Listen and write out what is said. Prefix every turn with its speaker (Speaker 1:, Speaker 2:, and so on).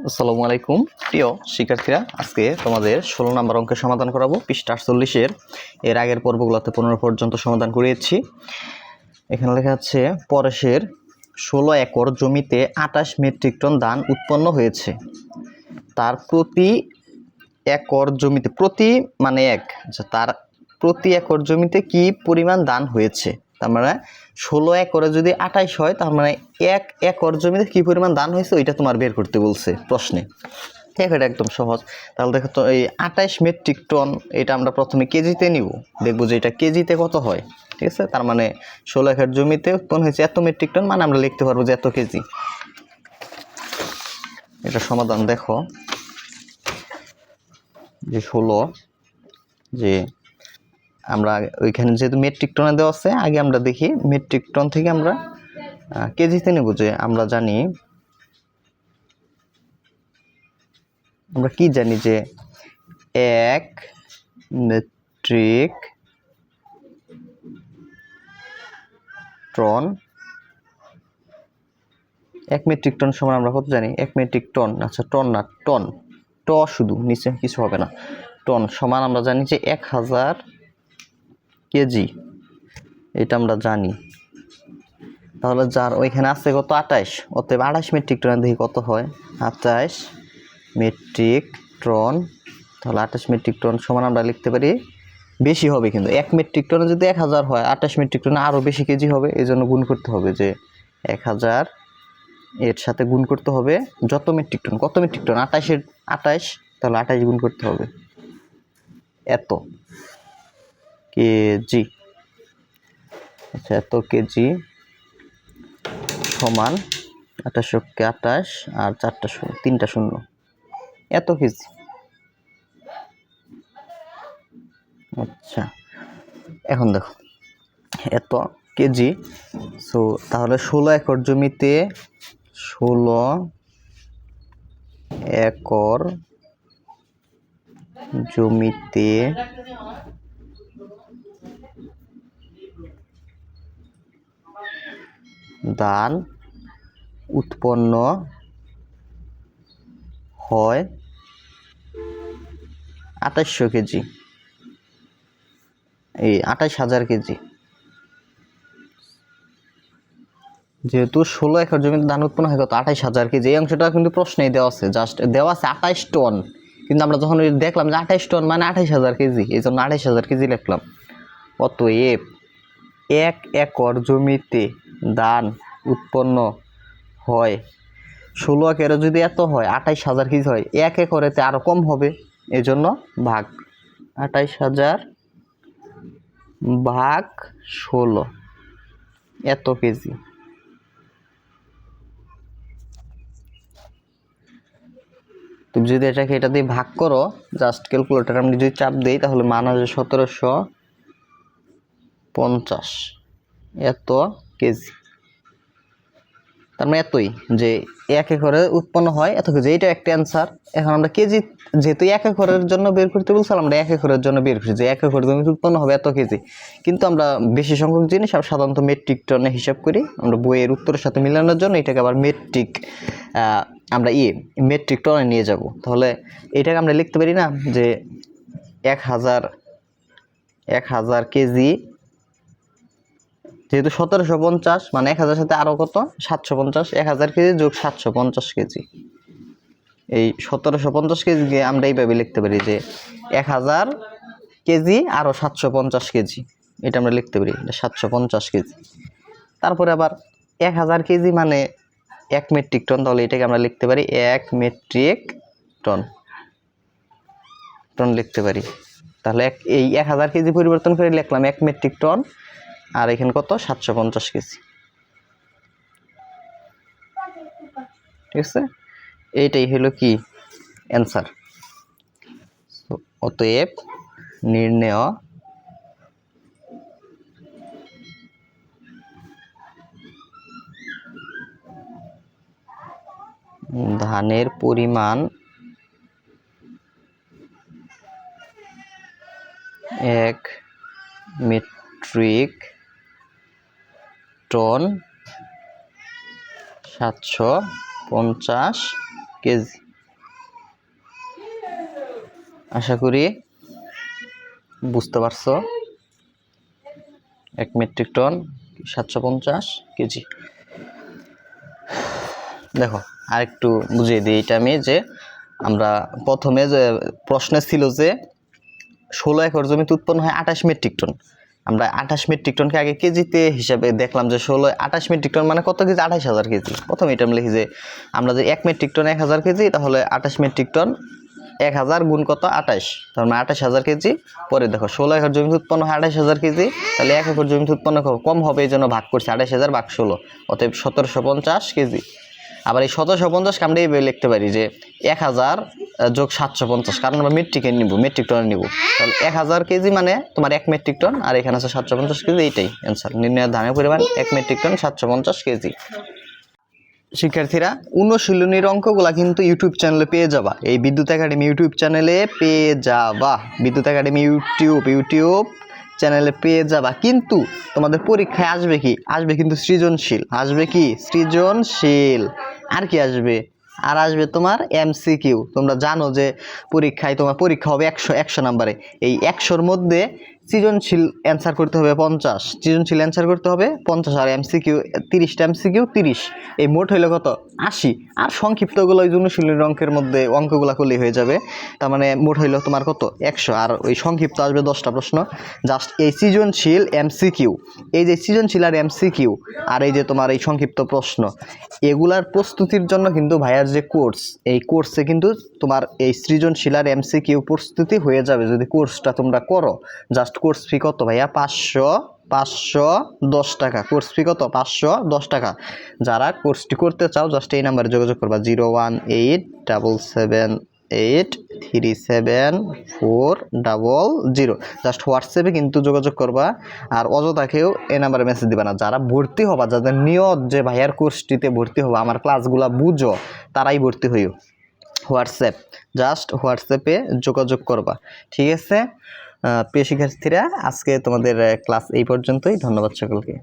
Speaker 1: আসসালামু আলাইকুম। প্রিয় শিক্ষার্থীরা আজকে তোমাদের ষোলো নম্বর অঙ্কের সমাধান করাবো। পৃষ্ঠা আটচল্লিশের। এর আগের পর্বগুলোতে পনেরো পর্যন্ত সমাধান করিয়েছি। এখানে লেখা আছে পরেশের ষোলো একর জমিতে আটাশ মেট্রিক টন ধান উৎপন্ন হয়েছে। তার প্রতি একর জমিতে প্রতি মানে এক আচ্ছা, তার প্রতি একর জমিতে কি পরিমাণ ধান হয়েছে? তার মানে ষোলো একরে যদি আঠাইশ হয়, তার মানে এক একর জমিতে কি পরিমাণ ধান হয়েছে ওইটা তোমার বের করতে বলছে প্রশ্নে। ঠিক এটা একদম সহজ। তাহলে দেখো তো এই আঠাইশ মেট্রিক টন এটা আমরা প্রথমে কেজিতে নিব। দেখব যে এটা কেজিতে কত হয়। ঠিক আছে, তার মানে ষোলো একর জমিতে উৎপন্ন হয়েছে এত মেট্রিক টন মানে আমরা লিখতে পারব যে এত কেজি। এটা সমাধান দেখো। যে ষোলো, যে আমরা ওইখানে যেহেতু মেট্রিক টনে দেওয়া আছে, আগে আমরা দেখি মেট্রিক টন থেকে আমরা কেজিতে নেব যে আমরা জানি আমরা কি জানি যে এক মেট্রিক টন এক মেট্রিক টন সমান আমরা কত জানি? এক মেট্রিক টন আচ্ছা টন না টন ট শুধু, নিচে কিছু হবে না টন সমান আমরা জানি যে এক হাজার কেজি। এটা আমরা জানি। তাহলে যার ওইখানে আছে কত? আঠাইশ অতএব আঠাশ মেট্রিক টন দেখি কত হয়? আঠাইশ মেট্রিক টন। তাহলে আঠাশ মেট্রিক টন সমান আমরা লিখতে পারি বেশি হবে কিন্তু। এক মেট্রিক টনে যদি এক হাজার হয়, আঠাশ মেট্রিক টনে আরও বেশি কেজি হবে। এই জন্য গুণ করতে হবে যে এক হাজার এর সাথে গুণ করতে হবে যত মেট্রিক টন। কত মেট্রিক টন? আঠাশের আঠাশ, তাহলে আঠাশ গুণ করতে হবে। এত। কেজি। আচ্ছা এত কেজি সমান আঠাশকে আঠাশ আর চারটা শূন্য তিনটা শূন্য। এত কেজি। আচ্ছা এখন দেখো, এত কেজি। সো তাহলে ষোলো একর জমিতে ষোলো একর জমিতে ধান উৎপন্ন হয় আঠাশশো কেজি। এই আঠাশ হাজার কেজি। যেহেতু ষোলো একর জমিতে ধান উৎপন্ন হয় কত আঠাশ হাজার কেজি। এই অংশটা কিন্তু প্রশ্নেই দেওয়া আছে জাস্ট দেওয়া আছে আঠাশ টন। কিন্তু আমরা যখন দেখলাম যে আঠাশ টন মানে আঠাশ হাজার কেজি, এই জন্য আঠাশ হাজার কেজি লিখলাম। অতএব এক একর জমিতে ধান উৎপন্ন হয়। ষোলো একরে যদি এত হয়, আঠাইশ হাজার কেজি হয়, এক একরেতে আরও কম হবে। এই জন্য ভাগ আঠাইশ হাজার ভাগ ষোলো এত কেজি। তুমি যদি এটাকে এটা দিয়ে ভাগ করো জাস্ট ক্যালকুলেটার আমি যদি চাপ দিই, তাহলে মান হবে সতেরোশো পঞ্চাশ। এত কেজি। তার মানে এতই যে এক একরে উৎপন্ন হয় এত কেজি এইটা একটা অ্যান্সার এখন আমরা কেজি, যেহেতু এক একরের জন্য বের করতে বলছিলাম আমরা এক একরের জন্য বের করছি। যে এক একর জমিতে উৎপন্ন হবে এত কেজি। কিন্তু আমরা বেশি সংখ্যক জিনিস, আমরা সাধারণত মেট্রিক টনে হিসাব করি। আমরা বইয়ের উত্তরের সাথে মিলানোর জন্য এটাকে আবার মেট্রিক আমরা ইয়ে মেট্রিক টনে নিয়ে যাব। তাহলে এটাকে আমরা লিখতে পারি না যে এক হাজার এক হাজার কেজি যেহেতু সতেরোশো পঞ্চাশ মানে এক হাজার সাথে আরও কত? সাতশো পঞ্চাশ, এক হাজার কেজি যোগ সাতশো পঞ্চাশ কেজি। এই সতেরোশো পঞ্চাশ কেজি কেজিকে আমরা এইভাবে লিখতে পারি যে এক হাজার কেজি আরও সাতশো পঞ্চাশ কেজি। এটা আমরা লিখতে পারি সাতশো পঞ্চাশ কেজি। তারপরে আবার এক হাজার কেজি মানে এক মেট্রিক টন, তাহলে এটাকে আমরা লিখতে পারি এক মেট্রিক টন। টন লিখতে পারি। তাহলে এক, এই এক হাজার কেজি পরিবর্তন করে লিখলাম এক মেট্রিক টন আর এখানে কত? সাতশো পঞ্চাশ কেজি। ঠিক আছে? এইটাই হলো কি? অ্যান্সার অতএব নির্ণয় ধানের পরিমাণ এক মেট্রিক টন সাতশো পঞ্চাশ কেজি। আশা করি বুঝতে পারছ। এক মেট্রিক টন সাতশো পঞ্চাশ কেজি। দেখো, আরেকটু বুঝিয়ে দিই এটা আমি যে আমরা প্রথমে যে প্রশ্নে ছিল যে ষোলো একর জমিতে উৎপন্ন হয় আঠাশ মেট্রিক টন। আমরা আঠাশ মেট্রিক টনকে আগে কেজিতে হিসাবে দেখলাম যে ষোলো, আঠাশ মেট্রিক টন মানে কত কেজি? আঠাশ হাজার কেজি। প্রথমে এটা আমি লিখি যে, আমরা যে এক মেট্রিক টন এক হাজার কেজি, তাহলে আঠাশ মেট্রিক টন এক হাজার গুণ কত? আঠাশ। তার মানে আঠাশ হাজার কেজি। পরে দেখো, ষোলো একর জমিতে উৎপন্ন হয় আঠাশ হাজার কেজি, তাহলে এক একর জমিতে উৎপন্ন কম হবে, এই জন্য ভাগ করছে আঠাশ হাজার ভাগ ষোলো। অতএব সতেরোশো পঞ্চাশ কেজি। আবার এই সতেরোশো পঞ্চাশকে আমরা এইভাবে লিখতে পারি যে এক হাজার যোগ সাতশো পঞ্চাশ, কারণ আমরা মেট্রিকে নিব মেট্রিক টনে নিব। তাহলে এক হাজার কেজি মানে তোমার এক মেট্রিক টন আর এখানে আছে সাতশো পঞ্চাশ কেজি, এইটাই অ্যান্সার নির্ণয়ের ধানের পরিমাণ এক মেট্রিক টন সাতশো পঞ্চাশ কেজি। শিক্ষার্থীরা, অনুশীলনীর অঙ্কগুলা কিন্তু ইউটিউব চ্যানেলে পেয়ে যাবা। এই বিদ্যুৎ একাডেমি ইউটিউব চ্যানেলে পেয়ে যাবা। বিদ্যুৎ একাডেমি ইউটিউব ইউটিউব চ্যানেলে পেয়ে যাবা। কিন্তু তোমাদের পরীক্ষায় আসবে কি? আসবে কিন্তু সৃজনশীল। আসবে কি? সৃজনশীল। আর কি আসবে? আর আসবে তোমার এমসিকিউ তোমরা জানো যে পরীক্ষায় তোমার পরীক্ষা হবে একশো একশো নাম্বারে এই একশোর মধ্যে সৃজনশীল অ্যান্সার করতে হবে পঞ্চাশ। সৃজনশীল অ্যান্সার করতে হবে পঞ্চাশ আর এমসিকিউ তিরিশটা এমসিকিউ তিরিশ। এই মোট হইল কত? আশি। আর সংক্ষিপ্তগুলো ওই জন্য অনুশীলনের অঙ্কের মধ্যে অঙ্কগুলো করলেই হয়ে যাবে। তার মানে মোট হইল তোমার কত? একশো। আর ওই সংক্ষিপ্ত আসবে দশটা প্রশ্ন। জাস্ট এই সৃজনশীল এমসিকিউ এই যে সৃজনশীল আর এমসিকিউ আর এই যে তোমার এই সংক্ষিপ্ত প্রশ্ন, এগুলার প্রস্তুতির জন্য কিন্তু ভাইয়ার যে কোর্স এই কোর্সে কিন্তু তোমার এই সৃজনশীল আর এমসিকিউ প্রস্তুতি হয়ে যাবে যদি কোর্সটা তোমরা করো। জাস্ট কোর্স ফি কত ভাইয়া? পাঁচশো পাঁচশো দশ টাকা। কোর্স ফি কত? পাঁচশো দশ টাকা। যারা কোর্সটি করতে চাও জাস্ট এই নাম্বারে যোগাযোগ করবা। Zero one eight double seven eight three seven four double zero. Just হোয়াটসঅ্যাপে কিন্তু যোগাযোগ করবা। আর অযথাকেও এই নাম্বারে মেসেজ দিবা না। যারা ভর্তি হবা, যাদের নিয়ত যে ভাইয়ার কোর্সটিতে ভর্তি হবা, আমার ক্লাসগুলা বুঝো, তারাই ভর্তি হইও। হোয়াটসঅ্যাপ। জাস্ট হোয়াটসঅ্যাপে যোগাযোগ করবা। ঠিক আছে? প্রিয় শিক্ষার্থীরা আজকে তোমাদের ক্লাস এই পর্যন্তই। ধন্যবাদ সকলকে।